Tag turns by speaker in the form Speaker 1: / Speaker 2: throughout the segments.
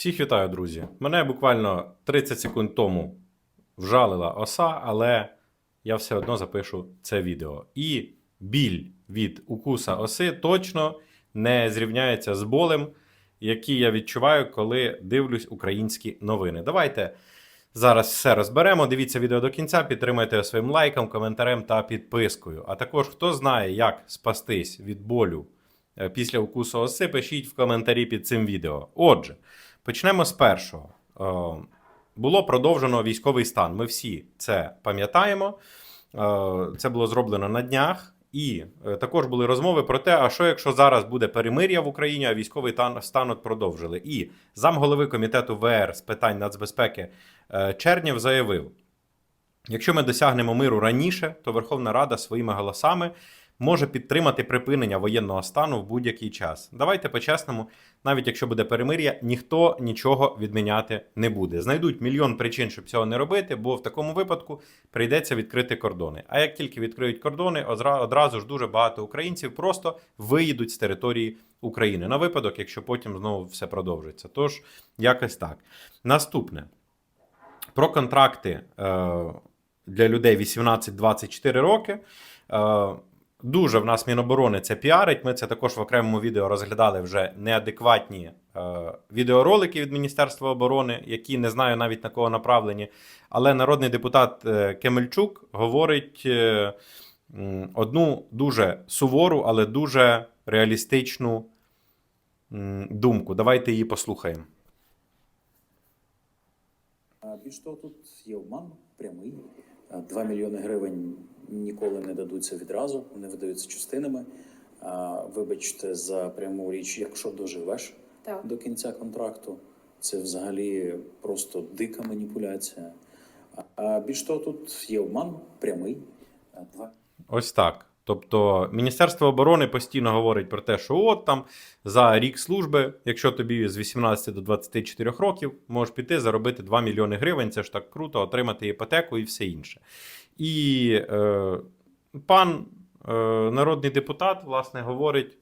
Speaker 1: Всіх вітаю, друзі. Мене буквально 30 секунд тому вжалила оса, але я все одно запишу це відео. І біль від укуса оси точно не зрівняється з болем, який я відчуваю, коли дивлюсь українські новини. Давайте зараз все розберемо. Дивіться відео до кінця, підтримайте своїм лайком, коментарем та підпискою. А також, хто знає, як спастись від болю е, після укусу оси, пишіть в коментарі під цим відео. Отже, почнемо з першого. Е, Було продовжено військовий стан. Ми всі це пам'ятаємо. Е, Це було зроблено на днях. І е, також були розмови про те, а що якщо зараз буде перемир'я в Україні, а військовий тан- стан от продовжили. І замголови комітету ВР з питань нацбезпеки Чернєв заявив: якщо ми досягнемо миру раніше, то Верховна Рада своїми голосами може підтримати припинення воєнного стану в будь-який час. Давайте по-чесному, навіть якщо буде перемир'я, ніхто нічого відміняти не буде. Знайдуть мільйон причин, щоб цього не робити, бо в такому випадку прийдеться відкрити кордони. А як тільки відкриють кордони, одра- одразу ж дуже багато українців просто виїдуть з території України на випадок, якщо потім знову все продовжиться. Тож якось так. Наступне про контракти е, для людей 18-24 роки. Е, Дуже в нас Міноборони це піарить. Ми це також в окремому відео розглядали вже неадекватні е, відеоролики від Міністерства оборони, які не знаю навіть на кого направлені. Але народний депутат е, Кемельчук говорить е, одну дуже сувору, але дуже реалістичну м, думку. Давайте її послухаємо.
Speaker 2: Більш того, тут є обман прямий. 2 мільйони гривень ніколи не дадуться відразу, вони видаються частинами. Вибачте за пряму річ, якщо доживеш
Speaker 3: Так.
Speaker 2: до кінця контракту, це взагалі просто дика маніпуляція. А- А більш того, тут є обман прямий.
Speaker 1: Ось так. Тобто Міністерство оборони постійно говорить про те, що от там за рік служби, якщо тобі з 18 до 24 років, можеш піти заробити 2 мільйони гривень, це ж так круто, отримати іпотеку і все інше. І е, пан е, народний депутат, власне, говорить,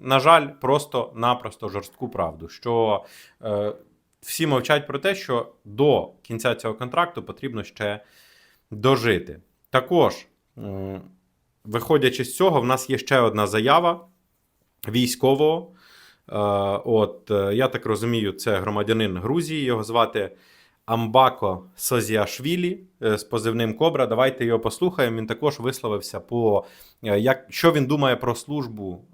Speaker 1: на жаль, просто-напросто жорстку правду, що е, всі мовчать про те, що до кінця цього контракту потрібно ще дожити. Також. Виходячи з цього, в нас є ще одна заява військового. Е, От, е, я так розумію, це громадянин Грузії, його звати Амбако Созіашвілі е, з позивним Кобра. Давайте його послухаємо. Він також висловився по як, що він думає про службу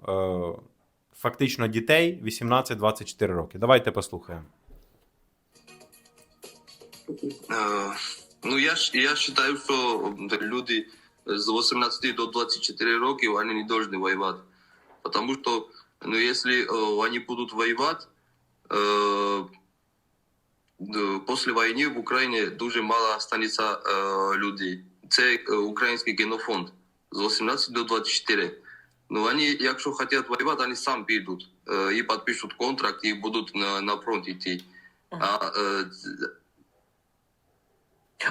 Speaker 1: фактично дітей 18-24 роки. Давайте послухаємо.
Speaker 4: Ну, я, щ- я считаю, что люди с 18 до 24 років, они не должны воевать. Потому что, ну, если э, они будут воевать, э, д- после войны в Україні дуже мало останется э, людей. Це е, український генофонд з 18 до 24. Ну, вони, якщо хочуть воювати, вони сам підуть е, і підпишуть контракт, і будуть на, на фронт йти. А е,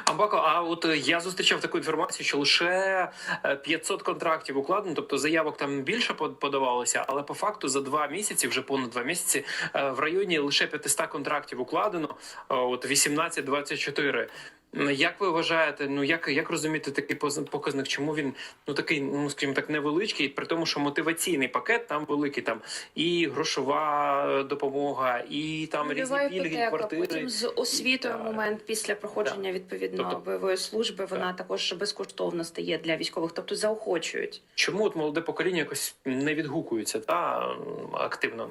Speaker 5: Амбако, а от е, я зустрічав таку інформацію, що лише е, 500 контрактів укладено, тобто заявок там більше под- подавалося, але по факту за два місяці, вже понад два місяці, е, в районі лише 500 контрактів укладено, е, от 18-24. М, Як ви вважаєте, ну як, як розуміти такий показник? Чому він ну такий, ну скажімо так, невеличкий, при тому, що мотиваційний пакет там великий, там і грошова допомога, і там різні пільги, квартири.
Speaker 3: потім з освітою
Speaker 5: Так.
Speaker 3: момент після проходження відповідно
Speaker 5: Тобто-
Speaker 3: бойової служби вона також безкоштовно стає для військових, тобто заохочують.
Speaker 5: Чому от молоде покоління якось не відгукується та активно?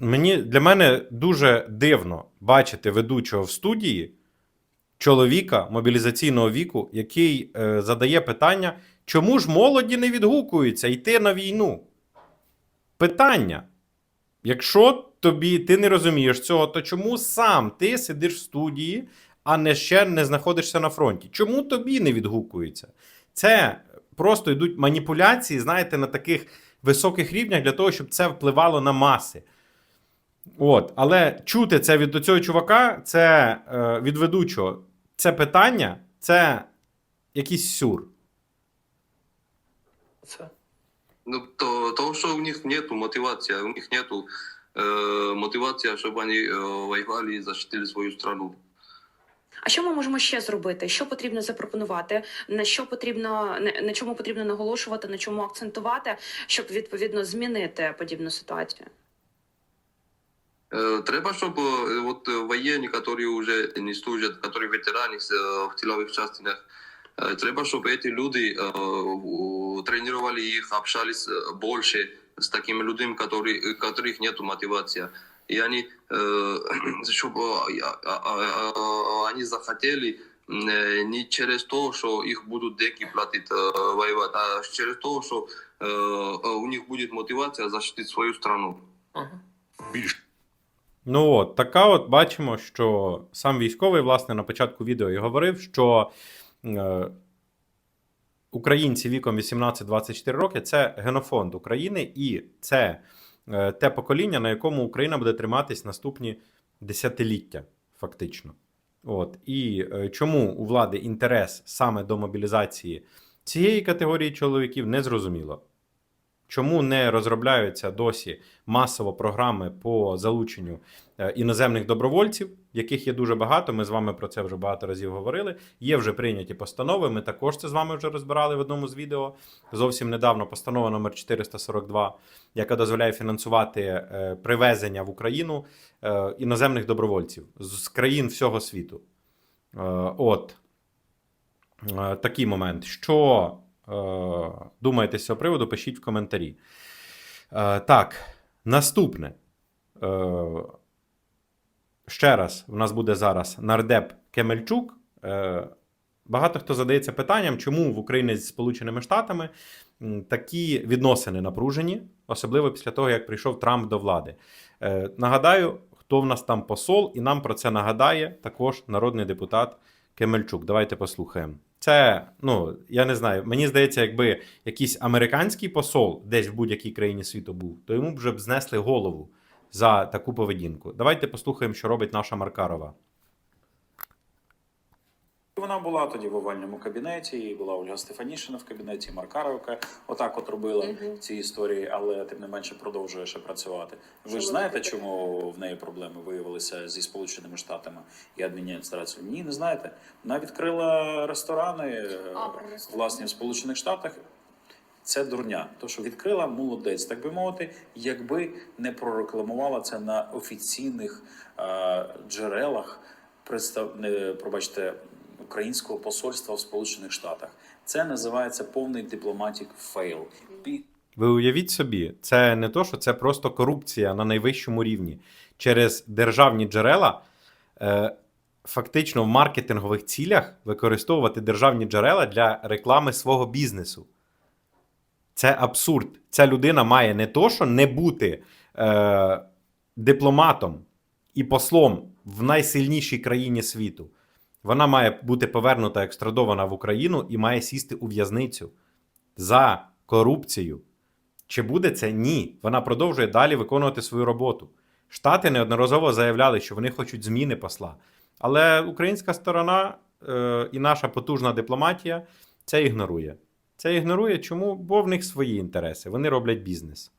Speaker 1: Мені для мене дуже дивно бачити ведучого в студії чоловіка мобілізаційного віку, який е, задає питання, чому ж молоді не відгукуються йти на війну? Питання. Якщо тобі ти не розумієш цього, то чому сам ти сидиш в студії, а не ще не знаходишся на фронті? Чому тобі не відгукується? Це просто йдуть маніпуляції, знаєте, на таких високих рівнях для того, щоб це впливало на маси. От, але чути це від цього чувака, це е, від ведучого, це питання, це якийсь сюр.
Speaker 5: Це
Speaker 4: Ну, то, то, что у них нету мотивации, у них нету э, мотивация, чтобы они э, воевали и защитили свою страну.
Speaker 3: А що ми можемо ще зробити? Що потрібно запропонувати? На що потрібно на, на чому потрібно наголошувати, на чому акцентувати, щоб відповідно змінити подібну ситуацію?
Speaker 4: Е, Треба, щоб е, от е, воєнні, які вже не служать, які ветерані е, в тилових частинах, треба, щоб ці люди тренували їх, общались більше з такими людьми, которых нет мотивації. І вони, щоб а- а- а- а- вони захотіли е, не через те, що їх будуть деякі платити е, воювати, а через те, що е, е, у них буде мотивація захистити свою страну.
Speaker 5: Ага.
Speaker 1: Ну от, така от бачимо, що сам військовий, власне, на початку відео і говорив, що е, українці віком 18-24 роки це генофонд України, і це е, те покоління, на якому Україна буде триматись наступні десятиліття, фактично. От. І е, чому у влади інтерес саме до мобілізації цієї категорії чоловіків, не зрозуміло. Чому не розробляються досі масово програми по залученню е, іноземних добровольців, яких є дуже багато. Ми з вами про це вже багато разів говорили. Є вже прийняті постанови. Ми також це з вами вже розбирали в одному з відео. Зовсім недавно постанова номер 442, яка дозволяє фінансувати е, привезення в Україну е, іноземних добровольців з країн всього світу. От такий момент. Що думаєте з цього приводу? Пишіть в коментарі. Е, так, наступне. Е, ще раз, в нас буде зараз нардеп Кемельчук. Е, багато хто задається питанням, чому в Україні з Сполученими Штатами такі відносини напружені, особливо після того, як прийшов Трамп до влади. Е, нагадаю, хто в нас там посол, і нам про це нагадає також народний депутат Кемельчук. Давайте послухаємо. Це, ну, я не знаю, мені здається, якби якийсь американський посол десь в будь-якій країні світу був, то йому б вже б знесли голову за таку поведінку. Давайте послухаємо, що робить наша Маркарова.
Speaker 2: Вона була тоді в овальному кабінеті, і була Ольга Стефанішина в кабінеті, Маркаровка. Отак от робила
Speaker 3: Мгм.
Speaker 2: ці історії, але тим не менше продовжує ще працювати. Ви
Speaker 3: Що
Speaker 2: ж знаєте, чому в неї проблеми виявилися зі Сполученими Штатами і адміністрацією? Ні, не знаєте. Вона відкрила ресторани е,
Speaker 3: А, про
Speaker 2: власні в Сполучених Штатах. Це дурня. То, що відкрила, молодець, так би мовити, якби не прорекламувала це на офіційних е, джерелах представ... не, пробачте, українського посольства в Сполучених Штатах. Це називається повний дипломатік фейл.
Speaker 1: Ви уявіть собі, це не то, що це просто корупція на найвищому рівні. Через державні джерела е, фактично в маркетингових цілях використовувати державні джерела для реклами свого бізнесу. Це абсурд. Ця людина має не то, що не бути е, дипломатом і послом в найсильнішій країні світу. Вона має бути повернута екстрадована в Україну і має сісти у в'язницю за корупцію. Чи буде це? Ні. Вона продовжує далі виконувати свою роботу. Штати неодноразово заявляли, що вони хочуть зміни посла. Але українська сторона е, і наша потужна дипломатія це ігнорує. Це ігнорує чому? Бо в них свої інтереси. Вони роблять бізнес.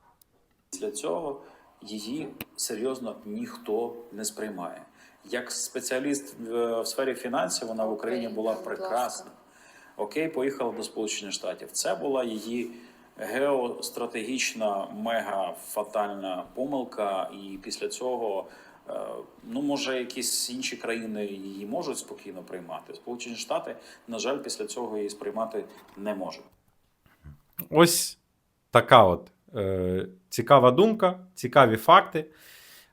Speaker 2: Після цього її серйозно ніхто не сприймає. Як спеціаліст в, в сфері фінансів, вона в Україні була прекрасна. Окей, поїхала до Сполучених Штатів. Це була її геостратегічна мега фатальна помилка, і після цього. е, Ну, може, якісь інші країни її можуть спокійно приймати. Сполучені Штати, на жаль, після цього її сприймати не можуть.
Speaker 1: Ось така от е, цікава думка, цікаві факти.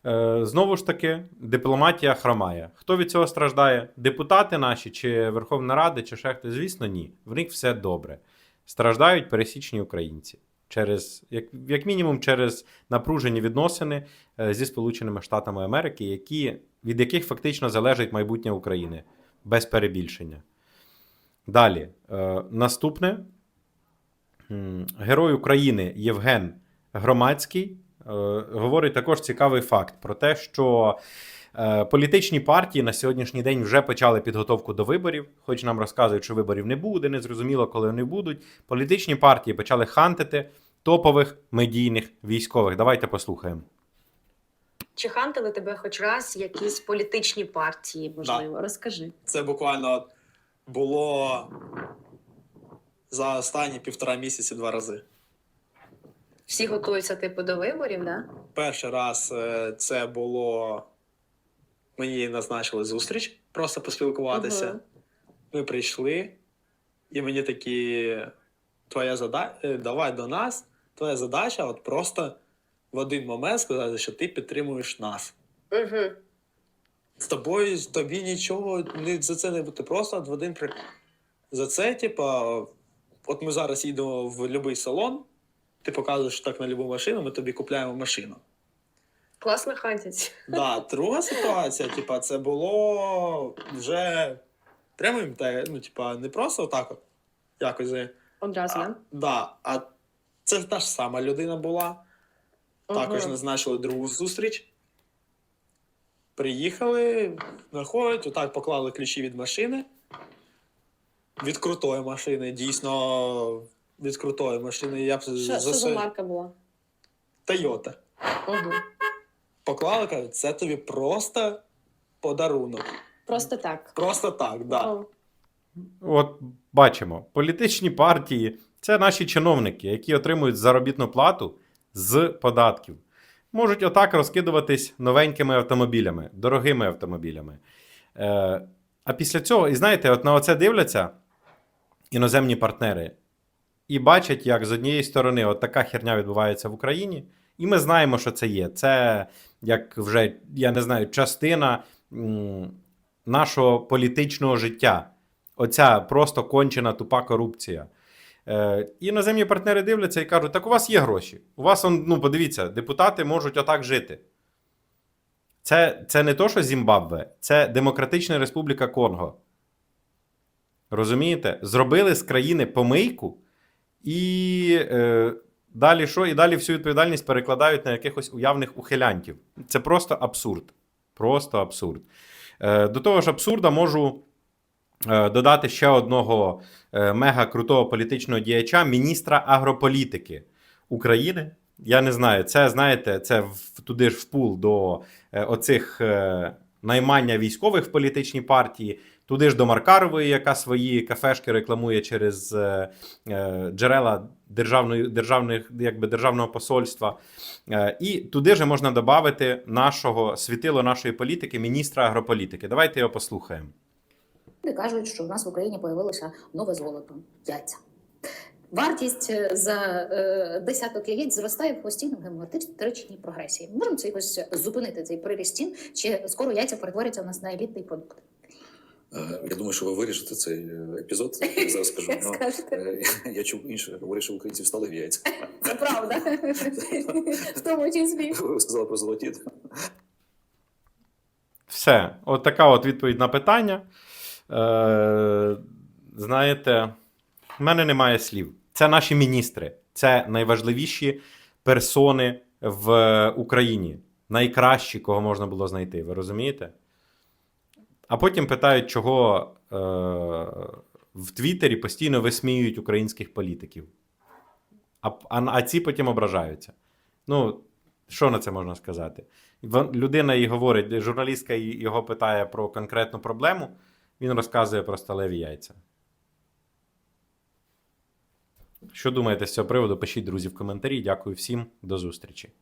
Speaker 1: Е, знову ж таки, дипломатія хромає. Хто від цього страждає? Депутати наші, чи Верховна Рада, чи хтось? Звісно, ні. В них все добре. Страждають пересічні українці. Через, як, як мінімум, через напружені відносини е, зі Сполученими Штатами Америки, які, від яких фактично залежить майбутнє України без перебільшення. Далі. Е, наступне. Герой України Євген Громадський говорить також цікавий факт про те, що е, політичні партії на сьогоднішній день вже почали підготовку до виборів, хоч нам розказують, що виборів не буде, не зрозуміло, коли вони будуть. Політичні партії почали хантити топових медійних військових. Давайте послухаємо.
Speaker 6: Чи хантили тебе хоч раз якісь політичні партії? Можливо, розкажи.
Speaker 7: Це буквально було за останні півтора місяці два рази.
Speaker 6: Всі готуються типу до виборів, да?
Speaker 7: Перший раз е, це було. Мені назначили зустріч, просто поспілкуватися.
Speaker 6: Мгм.
Speaker 7: Ми прийшли, і мені такі. Твоя задача, давай до нас. Твоя задача от просто в один момент сказати, що ти підтримуєш нас.
Speaker 6: Угу.
Speaker 7: З тобою з тобі нічого за це не буде. Просто от в один при... за це, типа, от ми зараз їдемо в будь-який салон, ти показуєш так на любу машину, ми тобі купляємо машину.
Speaker 6: Класно хантять.
Speaker 7: Да, друга ситуація, типа, це було вже прямо те, ну, типа, не просто отак от якось.
Speaker 6: Одразу,
Speaker 7: А,
Speaker 6: да?
Speaker 7: да, а це та ж сама людина була. Також
Speaker 6: Мгм.
Speaker 7: назначили другу зустріч. Приїхали, знаходять, отак поклали ключі від машини. Від крутої машини, дійсно від крутої машини. Я б
Speaker 6: Що, що за марка була?
Speaker 7: Тойота.
Speaker 6: Угу.
Speaker 7: Поклали, кажуть, це тобі просто подарунок.
Speaker 6: Просто так.
Speaker 7: Просто так, да.
Speaker 6: О,
Speaker 1: От бачимо, політичні партії це наші чиновники, які отримують заробітну плату з податків. Можуть отак розкидуватись новенькими автомобілями, дорогими автомобілями. Е, а після цього, і знаєте, от на оце дивляться іноземні партнери і бачать, як з однієї сторони от така херня відбувається в Україні, і ми знаємо, що це є. Це як вже, я не знаю, частина м, нашого політичного життя. Оця просто кончена тупа корупція. Е, іноземні партнери дивляться і кажуть: так у вас є гроші. У вас, ну, подивіться, депутати можуть отак жити. Це, це не то, що Зімбабве, це Демократична Республіка Конго. Розумієте? Зробили з країни помийку і е, далі що? І далі всю відповідальність перекладають на якихось уявних ухилянтів. Це просто абсурд. Просто абсурд. Е, до того ж, абсурда можу е, додати ще одного е, мега крутого політичного діяча, міністра агрополітики України. Я не знаю, це знаєте, це в, туди ж в пул до е, оцих е, наймання військових в політичній партії, туди ж до Маркарової, яка свої кафешки рекламує через е, е, джерела державної, державних, якби, державного посольства. Е, і туди ж можна додати нашого світило нашої політики, міністра агрополітики. Давайте його послухаємо.
Speaker 8: Люди кажуть, що в нас в Україні появилося нове золото яйця. Вартість е, за е, десяток яєць зростає в постійно геометричній прогресії. Можемо це якось зупинити цей приріст цін, чи скоро яйця перетворяться у нас на елітний продукт?
Speaker 9: Е, Я думаю, що ви вирішите цей е, епізод. Я зараз скажу. Е, Я чув інше, говорить, що українці встали в яйця.
Speaker 8: Це правда. В тому числі.
Speaker 9: Ви сказали про золоті.
Speaker 1: Все, от така от відповідь на питання. Е, знаєте, в мене немає слів. Це наші міністри, це найважливіші персони в Україні. Найкращі, кого можна було знайти. Ви розумієте? А потім питають, чого е, в Твіттері постійно висміюють українських політиків. А, а, а ці потім ображаються. Ну, що на це можна сказати? Людина їй говорить, журналістка його питає про конкретну проблему, він розказує про сталеві яйця. Що думаєте з цього приводу? Пишіть, друзі, в коментарі. Дякую всім, до зустрічі.